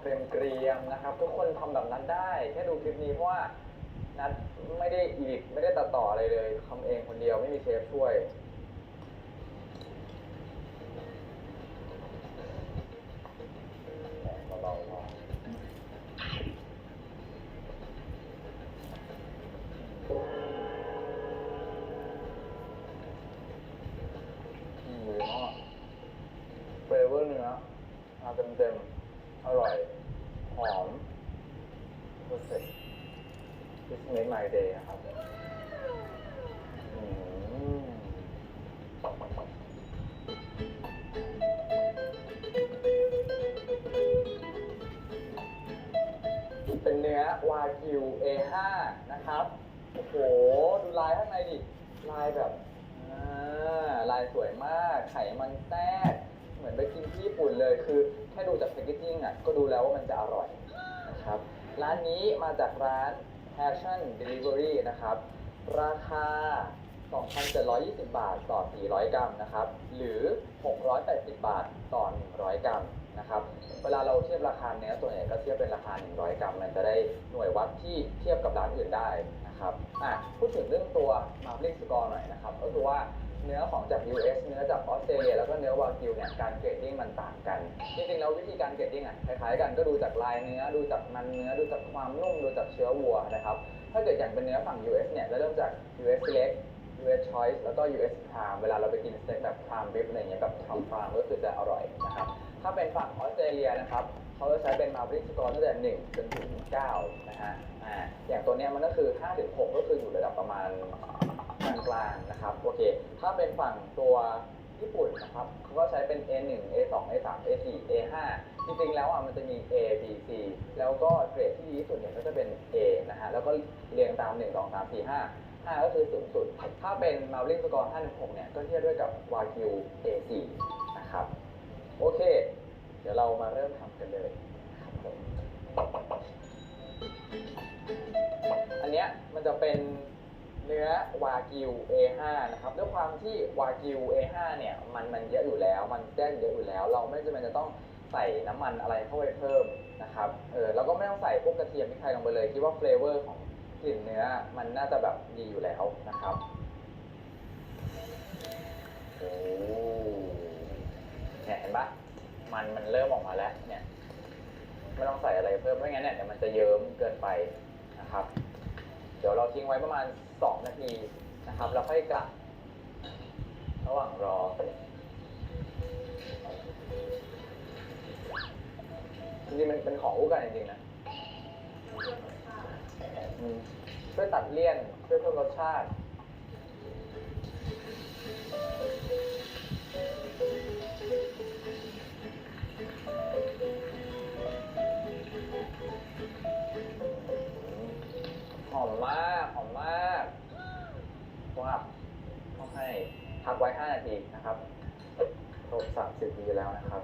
เกรียมๆนะครับ ทุกคนทำแบบนั้นได้ แค่ดูคลิปนี้เพราะว่านัดไม่ได้อีดิไม่ได้ตัดต่ออะไรเลยทำเองคนเดียวไม่มีเชฟช่วยเบาๆพออืมดีมาเฟเวอร์เนื้อมาเต็มๆ อร่อย หอม perfect this made my day ครับ อืมเป็นเนื้อวากิว A5 นะครับ โอ้โห ดูลายข้างในดิ ลายแบบ อ่า ลายสวยมาก ไขมันแทรก เหมือนไปกินที่ญี่ปุ่นเลยคือแค่ดูจากแพคเกจจิ้งอะก็ดูแล้วว่ามันจะอร่อยนะครับร้านนี้มาจากร้าน Passion Delivery นะครับ ราคา 2,720 บาทต่อ 400 กรัมนะครับ หรือ 680 บาทต่อ 100 กรัมนะครับ เวลาเราเทียบราคาเนื้อส่วนใหญ่ก็เทียบเป็นราคา 100 กรัม มันจะได้หน่วยวัดที่เทียบกับร้านอื่นได้นะครับ อะ พูดถึงเรื่องตัว Marbling Score หน่อยนะครับ ก็คือว่า เนื้อของจาก US เนื้อจากออสเตรเลียแล้วก็เนื้อวากิวเนี่ยการเกรดดิ้งมันต่างกัน จริงๆแล้ววิธีการเกรดดิ้งอะคล้ายๆกันก็ดูจากลายเนื้อดูจากมันเนื้อดูจากความนุ่มดูจากเชื้อวัวนะครับถ้าเกิดอย่างเป็นเนื้อฝั่ง US เนี่ยจะเริ่มจาก US Select US Choice แล้วก็ US Prime เวลาเราไปกินสเต็กแบบ Prime Rib อะไรเงี้ยแบบ Prime Prime ก็คือจะอร่อยนะครับถ้าเป็นฝั่งออสเตรเลียนะครับเขาจะใช้เป็น Marbling Score ตั้งแต่1จนถึง9นะฮะอ่าอย่างตัวเนี้ยมันก็คือ5ถึง6ก็คืออยู่ระดับประมาณ กลางนะครับโอเค ถ้าเป็นฝั่งตัวญี่ปุ่นนะครับเขาก็ใช้เป็น A1 A2 A3 A4 A5 จริงๆ แล้วอะมันจะมี A B C แล้วก็เกรดที่ดีที่สุดเนี่ยก็จะเป็น A นะฮะแล้วก็เรียงตาม 1 2 3 4 5 5 ก็คือสูงสุด ถ้าเป็น Marbling Score 5 6เนี่ยก็เทียบด้วยกับ Wagyu A4 นะครับโอเค เดี๋ยวเรามาเริ่มทำกันเลยครับผมอันเนี้ยมันจะเป็น เนื้อวากิว A5 นะครับด้วยความที่วากิว A5 เนี่ยมันมันเยอะอยู่แล้ว มันเส้นเยอะอยู่แล้ว เราไม่จำเป็นจะต้องใส่น้ำมันอะไรเข้าไปเพิ่มนะครับเออแล้วก็ไม่ต้องใส่พวกกระเทียมพริกไทยลงไปเลยคิดว่าเฟลเวอร์ของกลิ่นเนื้อมันน่าจะแบบดีอยู่แล้วนะครับโอ้เนี่ยเห็นปะมันมันเริ่มออกมาแล้วเนี่ยไม่ต้องใส่อะไรเพิ่มไม่งั้นเนี่ยเดี๋ยวมันจะเยิ้มเกินไปนะครับ เดี๋ยวเราทิ้งไว้ประมาณ 2 นาทีนะครับแล้วค่อยกลับ ระหว่างรอจริงๆมันเป็นของคู่กันจริงๆนะอืมช่วยตัดเลี่ยนช่วยเพิ่มรสชาติ พักไว้ 5 นาทีนะครับครบ30ทีแล้วนะครับ